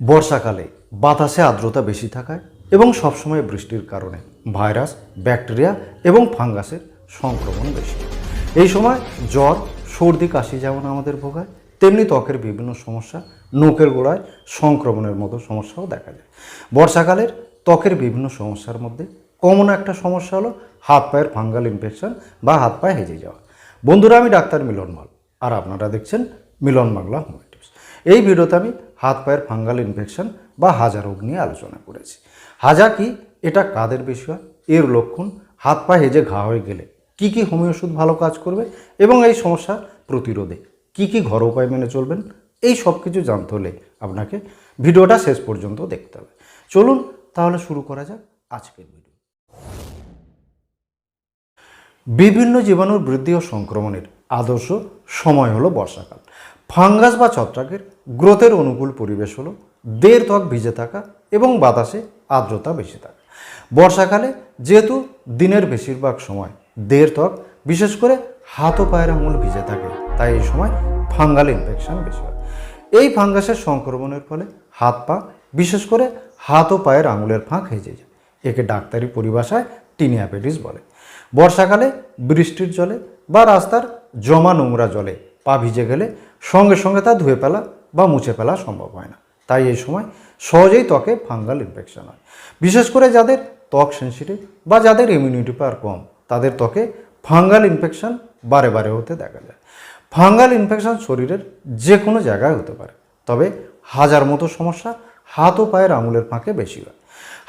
বর্ষাকালে বাতাসে আর্দ্রতা বেশি থাকায় এবং সবসময় বৃষ্টির কারণে ভাইরাস, ব্যাকটেরিয়া এবং ফাঙ্গাসের সংক্রমণ বেশি। এই সময় জ্বর, সর্দি, কাশি যেমন আমাদের ভোগায়, তেমনি ত্বকের বিভিন্ন সমস্যা নোকের গোড়ায় সংক্রমণের মতো সমস্যাও দেখা যায়। বর্ষাকালের ত্বকের বিভিন্ন সমস্যার মধ্যে কমন একটা সমস্যা হলো হাত পায়ের ফাঙ্গাল ইনফেকশন বা হাত পায়ে হেজে যাওয়া। বন্ধুরা, আমি ডাক্তার মিলন মাল, আর আপনারা দেখছেন মিলন বাংলা হোম এই ভিডিওতে আমি হাত পায়ের ফাঙ্গাল ইনফেকশন বা হাজা রোগ নিয়ে আলোচনা করেছি। হাজা কি? এটা কাদের বিষয়? এর লক্ষণ? হাত পা হেজে ঘা হয়ে গেলে কি কি হোমিও ওষুধ ভালো কাজ করবে? এবং এই সমস্যা প্রতিরোধে কি কি ঘর উপায় মেনে চলবেন? এই সব কিছু জানতে হলে আপনাকে ভিডিওটা শেষ পর্যন্ত দেখতে হবে। চলুন তাহলে শুরু করা যাক আজকের ভিডিও। বিভিন্ন জীবাণুর বৃদ্ধি ও সংক্রমণের আদর্শ সময় হলো বর্ষাকাল। ফাঙ্গাস বা ছত্রাকের গ্রোথের অনুকূল পরিবেশ হলো দেড় ত্বক ভিজে থাকা এবং বাতাসে আর্দ্রতা বেশি থাকা। বর্ষাকালে যেহেতু দিনের বেশিরভাগ সময় দেড় ত্বক, বিশেষ করে হাত ও পায়ের আঙুল ভিজে থাকে, তাই এই সময় ফাঙ্গাল ইনফেকশন বেশি হয়। এই ফাঙ্গাসের সংক্রমণের ফলে হাত পা, বিশেষ করে হাত ও পায়ের আঙুলের ফাঁক হেজে যায়, একে ডাক্তারি পরিভাষায় টিনিয়াপেটিস বলে। বর্ষাকালে বৃষ্টির জলে বা রাস্তার জমা নোংরা জলে পা ভিজে গেলে সঙ্গে সঙ্গে তা ধুয়ে ফেলা বা মুছে ফেলা সম্ভব হয় না। তাই এই সময় সহজেই ত্বকে ফাঙ্গাল ইনফেকশন হয়। বিশেষ করে যাদের ত্বক সেন্সিটিভ বা যাদের ইমিউনিটি পাওয়ার কম, তাদের ত্বকে ফাঙ্গাল ইনফেকশন বারে বারে হতে দেখা যায়। ফাঙ্গাল ইনফেকশন শরীরের যে কোনো জায়গায় হতে পারে। তবে হাজার মতো সমস্যা হাত ও পায়ের আঙুলের ফাঁকে বেশি হয়।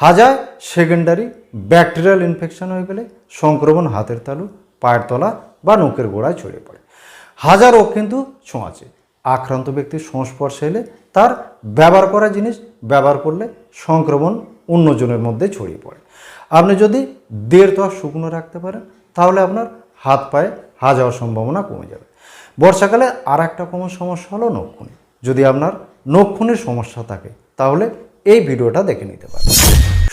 হাজার সেকেন্ডারি ব্যাকটেরিয়াল ইনফেকশন হয়ে গেলে সংক্রমণ হাতের তালু, পায়ের তলা বা নখের গোড়ায় ছড়িয়ে পড়ে। হাজার রোগ কিন্তু ছোঁয়াচে আক্রান্ত ব্যক্তির সংস্পর্শে এলে তার ব্যবহার করা জিনিস, ব্যবহার করলে সংক্রমণ অন্যজনের মধ্যে ছড়িয়ে পড়ে। আপনি যদি দেড় ত্বক শুকনো রাখতে পারেন, তাহলে আপনার হাত পায়ে হা যাওয়ার সম্ভাবনা কমে যাবে। বর্ষাকালে আর একটা কমন সমস্যা হলো নখখুনি। যদি আপনার নখখুনির সমস্যা থাকে, তাহলে এই ভিডিওটা দেখে নিতে পারেন।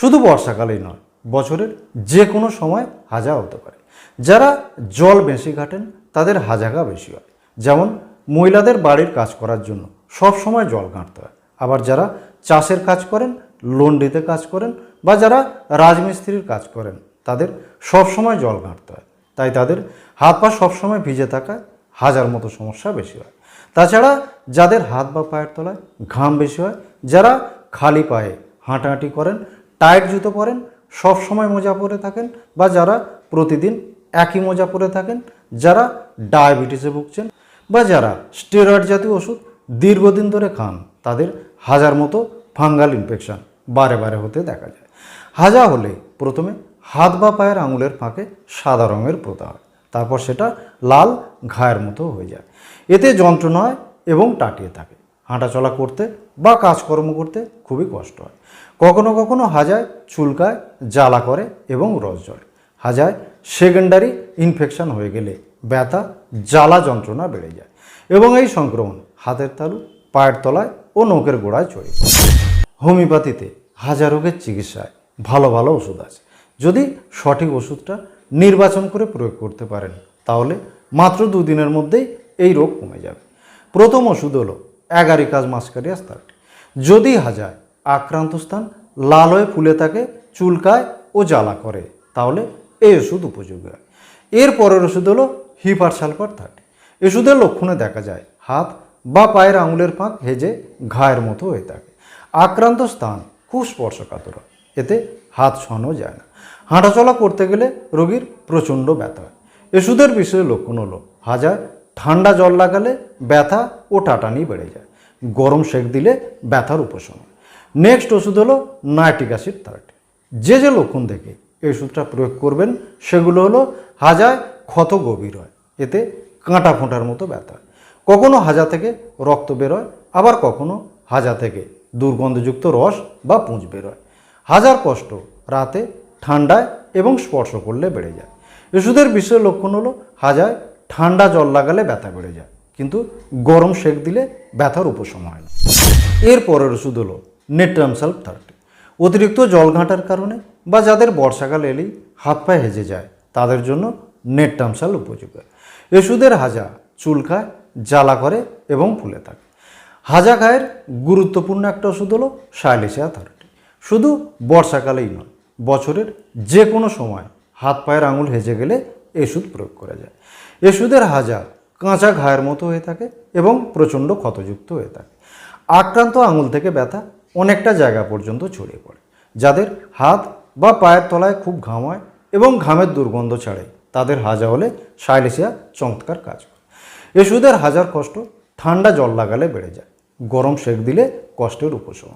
শুধু বর্ষাকালেই নয়, বছরের যে কোনো সময় হাজা হতে পারে। যারা জল বেশি ঘাটেন তাদের হাজাগা বেশি হয়। যেমন, মহিলাদের বাড়ির কাজ করার জন্য সব সময় জল ঘাঁটতে হয়। আবার যারা চাষের কাজ করেন, লন্ডিতে কাজ করেন বা যারা রাজমিস্ত্রির কাজ করেন, তাদের সব সময় জল ঘাঁটতে হয়। তাই তাদের হাত পা সবসময় ভিজে থাকায় হাজার মতো সমস্যা বেশি হয়। তাছাড়া যাদের হাত বা পায়ের তলায় ঘাম বেশি হয়, যারা খালি পায়ে হাঁটাহাঁটি করেন, টাইট জুতো পরেন, সব সময় মোজা পরে থাকেন বা যারা প্রতিদিন একই মোজা পরে থাকেন যারা ডায়াবেটিসে ভুগছেন বা যারা স্টেরয়েড জাতীয় ওষুধ দীর্ঘদিন ধরে খান, তাদের হাজার মতো ফাঙ্গাল ইনফেকশন বারে বারে হতে দেখা যায়। হাজা হলে প্রথমে হাত বা পায়ের আঙুলের ফাঁকে সাদা রঙের পোতা হয়, তারপর সেটা লাল ঘায়ের মতো হয়ে যায়। এতে যন্ত্রণা হয় এবং টাটিয়ে থাকে। হাঁটাচলা করতে বা কাজকর্ম করতে খুবই কষ্ট হয়। কখনো কখনো হাজায় চুলকায়, জ্বালা করে এবং রস জ্বলে হাজায় সেকেন্ডারি ইনফেকশন হয়ে গেলে ব্যথা, জ্বালা যন্ত্রণা বেড়ে যায় এবং এই সংক্রমণ হাতের তালু, পায়ের তলায় ও নখের গোড়ায় পড়ে। হোমিওপ্যাথিতে হাজার রোগের চিকিৎসায় ভালো ভালো ওষুধ আছে। যদি সঠিক ওষুধটা নির্বাচন করে প্রয়োগ করতে পারেন, তাহলে মাত্র দুদিনের মধ্যেই এই রোগ কমে যাবে। প্রথম ওষুধ হলো অ্যাগারিকাস মাস্কারিয়াস থার্টি যদি হাজায় আক্রান্ত স্থান লাল হয়ে ফুলে থাকে, চুলকায় ও জ্বালা করে, তাহলে এই ওষুধ উপযোগী হয়। এর পরের ওষুধ হলো হিপার সালফার থার্টি ওষুধের লক্ষণে দেখা যায়, হাত বা পায়ের আঙুলের ফাঁক হেজে ঘায়ের মতো হয়ে থাকে। আক্রান্ত স্থান খুব স্পর্শকাতর এতে হাত ছোঁয়ানো যায় না। হাঁটাচলা করতে গেলে রোগীর প্রচণ্ড ব্যথা হয়। ওষুধের বিষয়ে লক্ষণ হলো, হাজার ঠান্ডা জল লাগালে ব্যথা ও টাটানি বেড়ে যায়। গরম সেক দিলে ব্যথার উপশম। নেক্সট ওষুধ হলো নাইট্রিক অ্যাসিড থার্টি যে যে লক্ষণ দেখে এই ওষুধটা প্রয়োগ করবেন। সেগুলো হলো হাজায় ক্ষত গভীর হয়, এতে কাঁটা ফোঁটার মতো ব্যথা কখনো হাজা থেকে রক্ত বেরোয় আবার কখনো হাজা থেকে দুর্গন্ধযুক্ত রস বা পুঁজ বেরোয় হাজার কষ্ট রাতে ঠান্ডায় এবং স্পর্শ করলে বেড়ে যায়। ওষুধের বিশেষ লক্ষণ হলো হাজায় ঠান্ডা জল লাগালে ব্যথা বেড়ে যায়, কিন্তু গরম সেক দিলে ব্যথার উপশম হয় না। এর পরের ওষুধ হলো নেট্রামসাল্প থার্টি। অতিরিক্ত জল ঘাঁটার কারণে বা যাদের বর্ষাকাল এলেই হাত পায়ে হেজে যায়, তাদের জন্য নেট্রামসাল উপযোগী। ওষুধের হাজা চুলকায় জ্বালা করে এবং ফুলে থাকে। হাজা খায়ের গুরুত্বপূর্ণ একটা ওষুধ হলো সাইলেসিয়া থার্টি শুধু বর্ষাকালেই নয়, বছরের যে কোনো সময় হাত পায়ের আঙুল হেজে গেলে এই ওষুধ প্রয়োগ করা যায়। এষুধের হাজা কাঁচা ঘায়ের মতো হয়ে থাকে এবং প্রচণ্ড ক্ষতযুক্ত হয়ে থাকে। আক্রান্ত আঙুল থেকে ব্যথা অনেকটা জায়গা পর্যন্ত ছড়িয়ে পড়ে, যাদের হাত বা পায়ের তলায় খুব ঘাম হয় এবং ঘামের দুর্গন্ধ ছাড়ে। তাদের হাজা হলে সাইলেসিয়া চমৎকার কাজ করে। এষুধের হাজার কষ্ট ঠান্ডা জল লাগালে বেড়ে যায়। গরম সেক দিলে কষ্টের উপশম।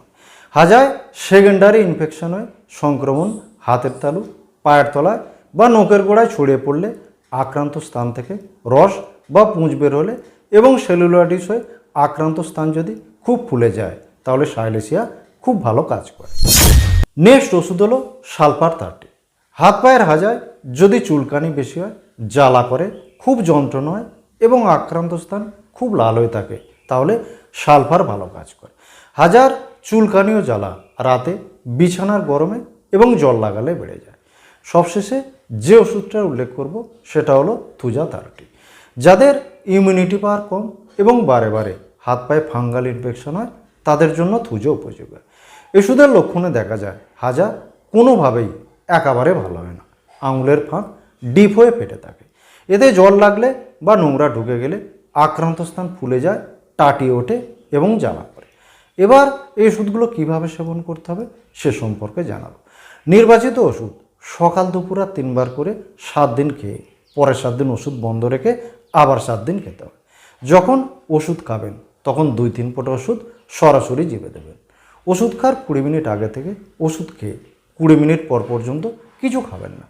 হাজায় সেকেন্ডারি ইনফেকশন হয়, সংক্রমণ, হাতের তালু, পায়ের তলায় বা নখের গোড়ায় ছড়িয়ে পড়লে আক্রান্ত স্থান থেকে রস বা পুঁজ বের হলে এবং সেলুলাইটিস হয়ে আক্রান্ত স্থান যদি খুব ফুলে যায়, তাহলে সাইলেসিয়া খুব ভালো কাজ করে। নেক্সট ওষুধ হলো সালফার থার্টি হাত পায়ের হাজায় যদি চুলকানি বেশি হয়, জ্বালা করে, খুব যন্ত্রণা হয় এবং আক্রান্ত স্থান খুব লাল হয়ে থাকে, তাহলে সালফার ভালো কাজ করে। হাজার চুলকানি ও জ্বালা, রাতে বিছানার গরমে এবং জল লাগালে বেড়ে যায়। সবশেষে যে ওষুধটার উল্লেখ করব, সেটা হলো থুজা থার্টি যাদের ইমিউনিটি পাওয়ার কম এবং বারে বারে হাত পায়ে ফাঙ্গাল ইনফেকশন হয়, তাদের জন্য থুজো উপযোগী। ওষুধের লক্ষণে দেখা যায়, হাজা কোনোভাবেই একেবারে ভালো হয় না। আঙুলের ফাঁক ডিপ হয়ে ফেটে থাকে। এতে জল লাগলে বা নোংরা ঢুকে গেলে আক্রান্ত স্থান ফুলে যায়, টাটি ওঠে এবং জ্বালা করে। এবার এই ওষুধগুলো কীভাবে সেবন করতে হবে সে সম্পর্কে জানাব। নির্বাচিত ওষুধ সকাল দুপুর আর তিনবার করে সাত দিন খেয়ে, পরের সাত দিন ওষুধ বন্ধ রেখে আবার সাত দিন খেতে হবে। যখন ওষুধ খাবেন, তখন দুই তিন ফোঁটা ওষুধ সরাসরি জিভে দেবেন। ওষুধ খাওয়ার কুড়ি মিনিট আগে থেকে ওষুধ খেয়ে কুড়ি মিনিট পর পর্যন্ত কিছু খাবেন না।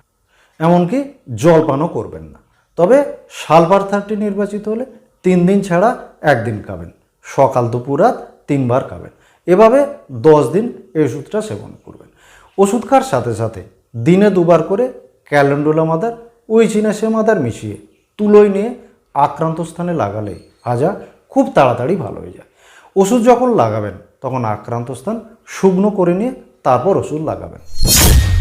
এমনকি জলপানও করবেন না। তবে সালফার থার্টি নির্বাচিত হলে তিন দিন ছাড়া একদিন খাবেন। সকাল, দুপুর, রাত তিনবার খাবেন। এভাবে দশ দিন এই ওষুধটা সেবন করবেন। ওষুধ খাওয়ার সাথে সাথে দিনে দুবার করে ক্যালেন্ডোলা মাদার, উইচিনাসে মাদার মিশিয়ে তুলোয় নিয়ে আক্রান্ত স্থানে লাগালে হাজা খুব তাড়াতাড়ি ভালো হয়ে যায়। ওষুধ যখন লাগাবেন তখন আক্রান্ত স্থান শুকনো করে নিয়ে তারপর ওষুধ লাগাবেন।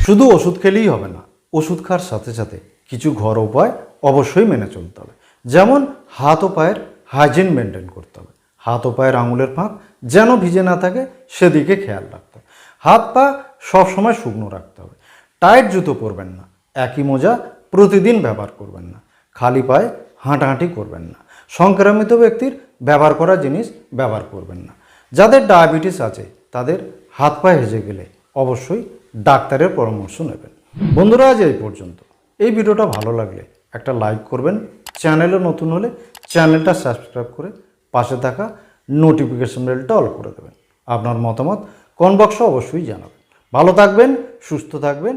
শুধু ওষুধ খেলেই হবে না, ওষুধ খাওয়ার সাথে সাথে কিছু ঘর উপায় অবশ্যই মেনে চলতে হবে। যেমন হাত ও পায়ের হাইজিন মেনটেন করতে হবে। হাত ও পায়ের আঙুলের ফাঁক যেন ভিজে না থাকে, সেদিকে খেয়াল রাখতে হবে। হাত পা সবসময় শুকনো রাখতে হবে। টাইট জুতো পরবেন না, একই মোজা প্রতিদিন ব্যবহার করবেন না, খালি পায়ে হাঁটাহাঁটি করবেন না। সংক্রামিত ব্যক্তির ব্যবহার করা জিনিস ব্যবহার করবেন না। যাদের ডায়াবেটিস আছে, তাদের হাত পা হেজে গেলে অবশ্যই ডাক্তারের পরামর্শ নেবেন। বন্ধুরা, আজ এই পর্যন্ত। এই ভিডিওটা ভালো লাগলে একটা লাইক করবেন। চ্যানেলে নতুন হলে চ্যানেলটা সাবস্ক্রাইব করে পাশে থাকা নোটিফিকেশন বেলটা অল করে দেবেন। আপনার মতামত কমেন্ট বক্সে অবশ্যই জানাবেন। ভালো থাকবেন, সুস্থ থাকবেন।